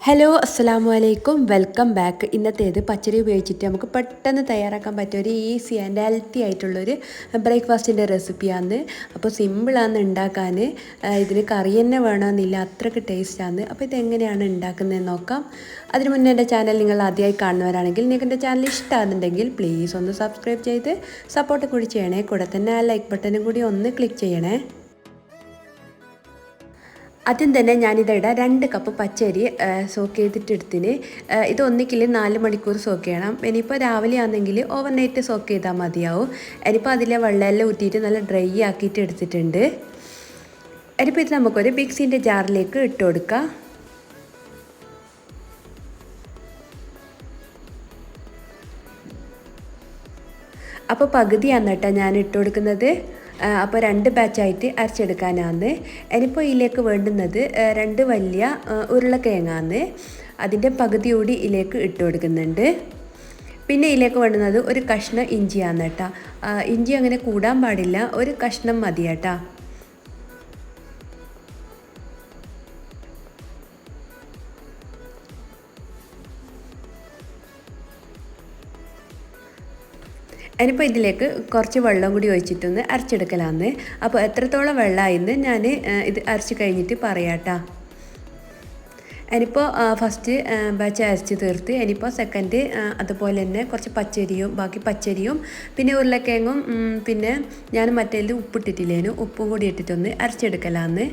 Hello അസ്സലാമു അലൈക്കും welcome back ഇന്നത്തേത് പച്ചരി ഉപയോഗിച്ചിട്ട് നമുക്ക് പെട്ടെന്ന് തയ്യാറാക്കാൻ പറ്റിയ ഒരു ഈസി ആൻഡ് ഹെൽത്തി ആയിട്ടുള്ളൊരു ബ്രേക്ക്ഫാസ്റ്റിന്റെ റെസിപ്പിയാണ് അപ്പോൾ സിമ്പിളാണ് ഉണ്ടാക്കാൻ ഇതിന് കറി തന്നെ വേണമെന്നില്ല അത്രയ്ക്ക് ടേസ്റ്റാണ് അപ്പോൾ ഇതെങ്ങനെയാണ് ഉണ്ടാക്കുന്നതെന്ന് നോക്കാം. അതിന് മുന്നേ എന്റെ ചാനൽ നിങ്ങൾ ആദ്യമായി കാണുന്നവരാണെങ്കിൽ നിങ്ങൾക്ക് എന്റെ ചാനൽ ഇഷ്ടമാകുന്നുണ്ടെങ്കിൽ പ്ലീസ് ഒന്ന് സബ്സ്ക്രൈബ് ചെയ്ത് സപ്പോർട്ട് കൂടി ചെയ്യണേ. കൂടെ തന്നെ ആ ലൈക്ക് ബട്ടനും കൂടി ഒന്ന് ക്ലിക്ക് ചെയ്യണേ. ആദ്യം തന്നെ ഞാനിതിടാം രണ്ട് കപ്പ് പച്ചരി സോക്ക് ചെയ്തിട്ടെടുത്തിന്. ഇത് ഒന്നിക്കിൽ നാല് മണിക്കൂർ സോക്ക് ചെയ്യണം. ഇനിയിപ്പോൾ രാവിലെ ആണെങ്കിൽ ഓവർ നൈറ്റ് സോക്ക് ചെയ്താൽ മതിയാവും. ഇനിയിപ്പോൾ അതിലെ വെള്ളമെല്ലാം ഊറ്റിയിട്ട് നല്ല ഡ്രൈ ആക്കിയിട്ട് എടുത്തിട്ടുണ്ട്. ഇനിയിപ്പോൾ ഇത് നമുക്കൊരു മിക്സിന്റെ ജാറിലേക്ക് ഇട്ട് കൊടുക്കാം. അപ്പോൾ പകുതിയാണ് കേട്ടോ ഞാൻ ഇട്ട് കൊടുക്കുന്നത്. അപ്പോൾ രണ്ട് ബാച്ചായിട്ട് അരച്ചെടുക്കാനാണ് ഇനിയിപ്പോൾ ഇതിലേക്ക് വേണ്ടുന്നത് രണ്ട് വലിയ ഉരുളക്കിഴങ്ങാന്ന് അതിന്റെ പകുതി കൂടി ഇതിലേക്ക് ഇട്ട് കൊടുക്കുന്നുണ്ട്. പിന്നെ ഇതിലേക്ക് വേണ്ടുന്നത് ഒരു കഷ്ണം ഇഞ്ചിയാണ് കേട്ടോ. ഇഞ്ചി അങ്ങനെ കൂടാൻ പാടില്ല ഒരു കഷ്ണം മതി കേട്ടോ ഇനിയിപ്പോൾ ഇതിലേക്ക് കുറച്ച് വെള്ളം കൂടി ഒഴിച്ചിട്ടൊന്ന് അരച്ചെടുക്കലാന്ന്. അപ്പോൾ എത്രത്തോളം വെള്ളമായിന്ന് ഞാൻ ഇത് അരച്ച് കഴിഞ്ഞിട്ട് പറയാട്ടാ. ഇനിയിപ്പോൾ ഫസ്റ്റ് ബാച്ച് അരച്ച് തീർത്ത് ഇനിയിപ്പോൾ സെക്കൻഡ് അതുപോലെ തന്നെ കുറച്ച് പച്ചരിയും ബാക്കി പച്ചരിയും പിന്നെ ഉരുളക്കിഴങ്ങും പിന്നെ ഞാൻ മറ്റേതിൽ ഉപ്പിട്ടിട്ടില്ലേനു ഉപ്പും കൂടി ഇട്ടിട്ടൊന്ന് അരച്ചെടുക്കലാന്ന്.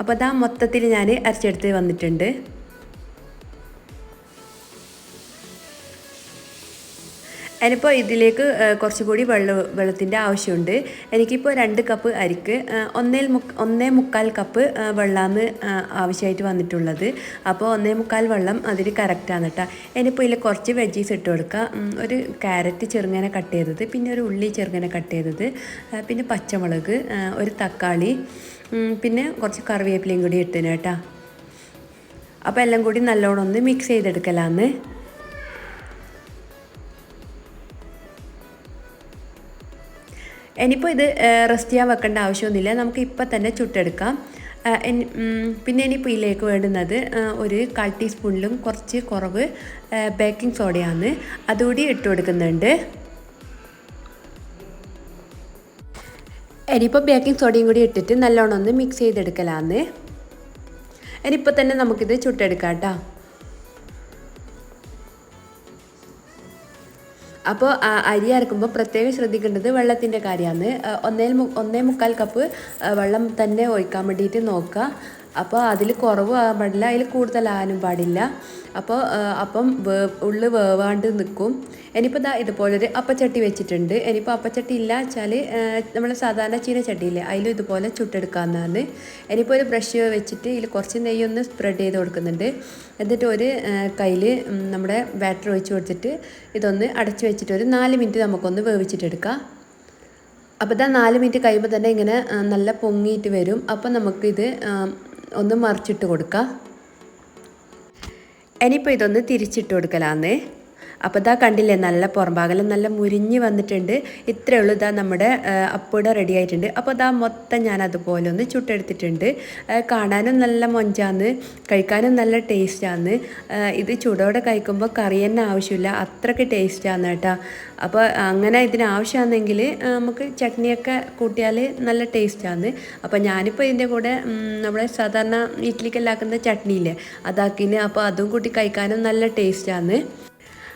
അപ്പോൾ അതാ മൊത്തത്തിൽ ഞാൻ അരച്ചെടുത്ത് വന്നിട്ടുണ്ട്. എനിപ്പോൾ ഇതിലേക്ക് കുറച്ചുകൂടി വെള്ളം വെള്ളത്തിന്റെ ആവശ്യമുണ്ട്. എനിക്കിപ്പോൾ രണ്ട് കപ്പ് അരിക്ക് ഒന്നേ ഒന്നേ മുക്കാൽ കപ്പ് വെള്ളമാണ് ആവശ്യമായിട്ട് വന്നിട്ടുള്ളത്. അപ്പോൾ ഒന്നേ മുക്കാൽ വെള്ളം അതിന് കറക്റ്റാണ് കേട്ടോ ഇനിയിപ്പോൾ ഇതിൽ കുറച്ച് വെജീസ് ഇട്ട് കൊടുക്കുക ഒരു ക്യാരറ്റ് ചെറുങ്ങനെ കട്ട് ചെയ്തത് പിന്നെ ഒരു ഉള്ളി ചെറുങ്ങനെ കട്ട് ചെയ്തത് പിന്നെ പച്ചമുളക് ഒരു തക്കാളി പിന്നെ കുറച്ച് കറിവേപ്പിലയും കൂടി ഇട്ടിന് കേട്ടോ അപ്പോൾ എല്ലാം കൂടി നല്ലോണം ഒന്ന് മിക്സ് ചെയ്തെടുക്കലാന്ന്. ഇനിയിപ്പോൾ ഇത് റെസ്റ്റ് ചെയ്യാൻ വെക്കേണ്ട ആവശ്യമൊന്നുമില്ല. നമുക്ക് ഇപ്പം തന്നെ ചുട്ടെടുക്കാം. പിന്നെ ഇനിയിപ്പോൾ ഇതിലേക്ക് വേണ്ടുന്നത് ഒരു കാൽ ടീസ്പൂണിലും കുറച്ച് കുറവ് ബേക്കിംഗ് സോഡയാണ്. അതുകൂടി ഇട്ട് കൊടുക്കുന്നുണ്ട്. ഇനിയിപ്പോൾ ബേക്കിംഗ് സോഡയും കൂടി ഇട്ടിട്ട് നല്ലോണം ഒന്ന് മിക്സ് ചെയ്തെടുക്കലാന്ന്. ഇനിയിപ്പോൾ തന്നെ നമുക്കിത് ചുട്ടെടുക്കാം കേട്ടോ. അപ്പോൾ അരി അരക്കുമ്പോൾ പ്രത്യേകം ശ്രദ്ധിക്കേണ്ടത് വെള്ളത്തിന്റെ കാര്യമാണ്. ഒന്നേ ഒന്നേ മുക്കാൽ കപ്പ് വെള്ളം തന്നെ ഒഴിക്കാൻ വേണ്ടിയിട്ട് നോക്കുക. അപ്പോൾ അതിൽ കുറവ് പാടില്ല അതിൽ കൂടുതലാകാനും പാടില്ല. അപ്പോൾ അപ്പം വേ ഉള്ളു വേവാണ്ട് നിൽക്കും ഇനിയിപ്പോൾ ഇതാ ഇതുപോലൊരു അപ്പച്ചട്ടി വെച്ചിട്ടുണ്ട്. ഇനിയിപ്പോൾ അപ്പച്ചട്ടി ഇല്ല വെച്ചാൽ നമ്മൾ സാധാരണ ചീനച്ചട്ടിയില്ലേ അതിലും ഇതുപോലെ ചുട്ടെടുക്കാവുന്നതാണ് ഇനിയിപ്പോൾ ഒരു ബ്രഷ് വെച്ചിട്ട് ഇതിൽ കുറച്ച് നെയ്യൊന്ന് സ്പ്രെഡ് ചെയ്ത് കൊടുക്കുന്നുണ്ട്. എന്നിട്ട് ഒരു കയ്യിൽ നമ്മുടെ ബാറ്റർ ഒഴിച്ച് കൊടുത്തിട്ട് ഇതൊന്ന് അടച്ച് വെച്ചിട്ട് ഒരു നാല് മിനിറ്റ് നമുക്കൊന്ന് വേവിച്ചിട്ടെടുക്കാം. അപ്പോൾ ഇതാ നാല് മിനിറ്റ് കഴിയുമ്പോൾ തന്നെ ഇങ്ങനെ നല്ല പൊങ്ങിയിട്ട് വരും. അപ്പോൾ നമുക്കിത് ഒന്ന് മറിച്ചിട്ട് കൊടുക്കുക ഇനിയിപ്പോൾ ഇതൊന്ന് തിരിച്ചിട്ട് കൊടുക്കലാന്നേ. അപ്പോൾ ഇതാ കണ്ടില്ലേ നല്ല പുറംഭാഗം നല്ല മുരിഞ്ഞ് വന്നിട്ടുണ്ട്. ഇത്രയേ ഉള്ളൂ ഇതാ നമ്മുടെ അപ്പൂടെ റെഡി ആയിട്ടുണ്ട്. അപ്പോൾ ഇതാ മൊത്തം ഞാൻ അതുപോലെ ഒന്ന് ചുട്ടെടുത്തിട്ടുണ്ട്. കാണാനും നല്ല മൊഞ്ചാന്ന് കഴിക്കാനും നല്ല ടേസ്റ്റാന്ന്. ഇത് ചൂടോടെ കഴിക്കുമ്പോൾ കറി തന്നെ ആവശ്യമില്ല. അത്രയ്ക്ക് ടേസ്റ്റാന്ന് കേട്ടോ. അപ്പോൾ അങ്ങനെ ഇതിന് ആവശ്യമാണെങ്കിൽ നമുക്ക് ചട്നിയൊക്കെ കൂട്ടിയാൽ നല്ല ടേസ്റ്റാണ് അപ്പോൾ ഞാനിപ്പോൾ ഇതിന്റെ കൂടെ നമ്മുടെ സാധാരണ ഇഡ്ലിക്കെല്ലാം ആക്കുന്ന ചട്നിയില്ലേ അതാക്കിന് അപ്പോൾ അതും കൂട്ടി കഴിക്കാനും നല്ല ടേസ്റ്റാണ്